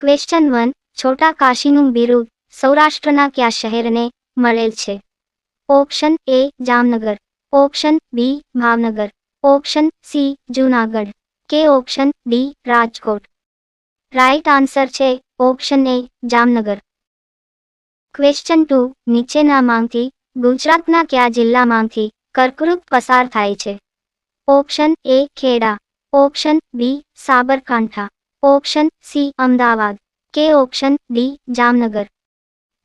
Question one છોટા કાશીનું બિરુદ સૌરાષ્ટ્રના કયા શહેરને મળેલ છે? Option A Jamnagar. Option B Bhavnagar. Option C Junagadh. કે option D Rajkot. Right answer છે option A Jamnagar. Question two નીચેનામાંથી ગુજરાતના કયા જિલ્લામાંથી કર્કવૃત પસાર થાય છે? Option A Kheda. Option B Sabarkantha. Option C, Ahmedabad. કે option D, Jamnagar.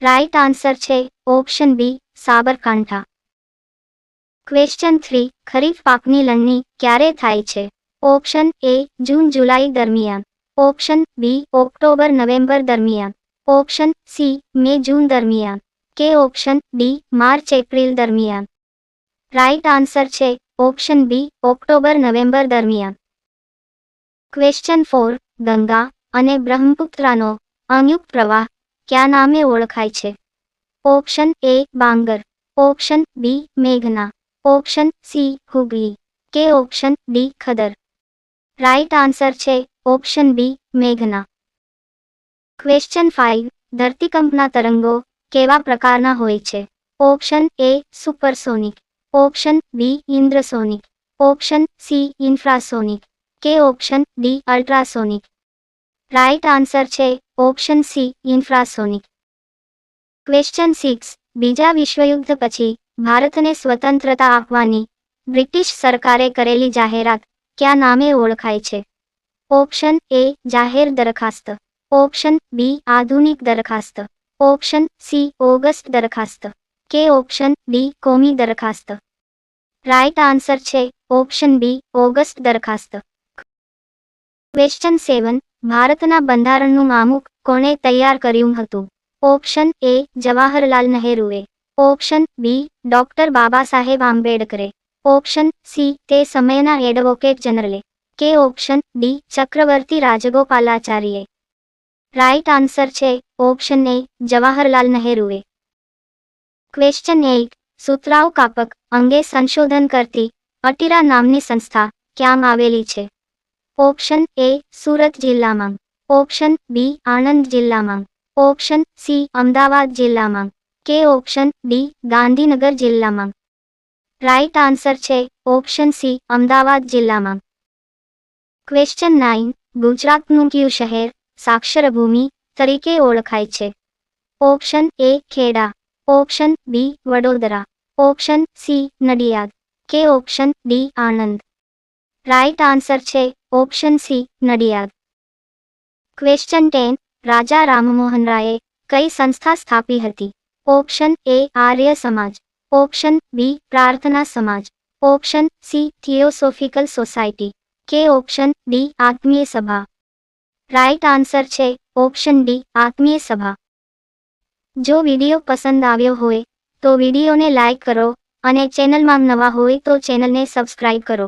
Right answer છે option B, Sabarkantha. Question three, ખરીફ પાકની લણણી ક્યારે થાય છે? ઓપ્શન એ, જૂન, જુલાઈ દરમિયાન. ઓપ્શન બી, ઓક્ટોબર, નવેમ્બર દરમિયાન. ઓપ્શન સી, મે, જૂન દરમિયાન. કે ઓપ્શન ડી, માર્ચ, એપ્રિલ દરમિયાન. રાઈટ આન્સર છે ઓપ્શન બી, ઓક્ટોબર, નવેમ્બર દરમિયાન. ક્વેશ્ચન ફોર ગંગા અને બ્રહ્મપુત્રાનો સંયુક્ત પ્રવાહ કયા નામે ઓળખાય છે? Option A Bangar. Option B મેઘના. Option C Hooghly. કે option D Khattar. Right answer છે ઓપ્શન બી મેઘના. ક્વેશ્ચન ફાઇવ ધરતીકંપના તરંગો કેવા પ્રકારના હોય છે? Option A supersonic option B ઇન્દ્રસોનિક. Option C infrasonic કે option D ultrasonic. Right answer છે option C infrasonic. Question six. બીજા વિશ્વયુદ્ધ પછી ભારતને સ્વતંત્રતા આપવાની બ્રિટિશ સરકારે કરેલી જાહેરાત કયા નામે ઓળખાય છે? ઓપ્શન એ જાહેર દરખાસ્ત. ઓપ્શન બી આધુનિક દરખાસ્ત. ઓપ્શન સી ઓગસ્ટ દરખાસ્ત. કે ઓપ્શન ડી કોમી દરખાસ્ત. રાઇટ આન્સર છે ઓપ્શન બી ઓગસ્ટ દરખાસ્ત. ક્વેશ્ચન સેવન ભારતના બંધારણનું આમુખ કોણે તૈયાર કર્યું હતું? Option A Jawaharlal નહેરુએ. Option B doctor Baba Saheb આંબેડકરે. Option C તે સમયના એડવોકેટ જનરલે કે ઓપ્શન ડી ચક્રવર્તી રાજગોપાલાચાર્યે રાઇટ આન્સર છે ઓપ્શન એ જવાહરલાલ નહેરુએ. ક્વેશ્ચન એઇટ સુતરાઉ કાપક અંગે સંશોધન કરતી અટીરા નામની સંસ્થા ક્યાં આવેલી છે? ઓપ્શન એ સુરત જિલ્લામાં. ઓપ્શન બી આણંદ જિલ્લામાં. ઓપ્શન સી અમદાવાદ જિલ્લામાં. કે ઓપ્શન ડી ગાંધીનગર જિલ્લામાં. રાઈટ આન્સર છે ઓપ્શન સી અમદાવાદ જિલ્લામાં. ક્વેશ્ચન નાઇન, ગુજરાતનું કયું શહેર સાક્ષર ભૂમિ તરીકે ઓળખાય છે? Option A Kheda. Option B Vadodara. Option C Nadiad. કે option D Anand. Right answer છે option C Nadiad question ten Raja Rammohan રાયે કઈ સંસ્થા સ્થાપી હતી? Option A Arya Samaj option B Prarthana Samaj option C theosophical society કે option D Atmiya Sabha right answer છે option D Atmiya Sabha જો વીડિયો પસંદ આવ્યો હોય, તો વિડીયોને લાઇક કરો અને ચેનલમાં નવા હોય તો ચેનલને સબસ્ક્રાઇબ કરો.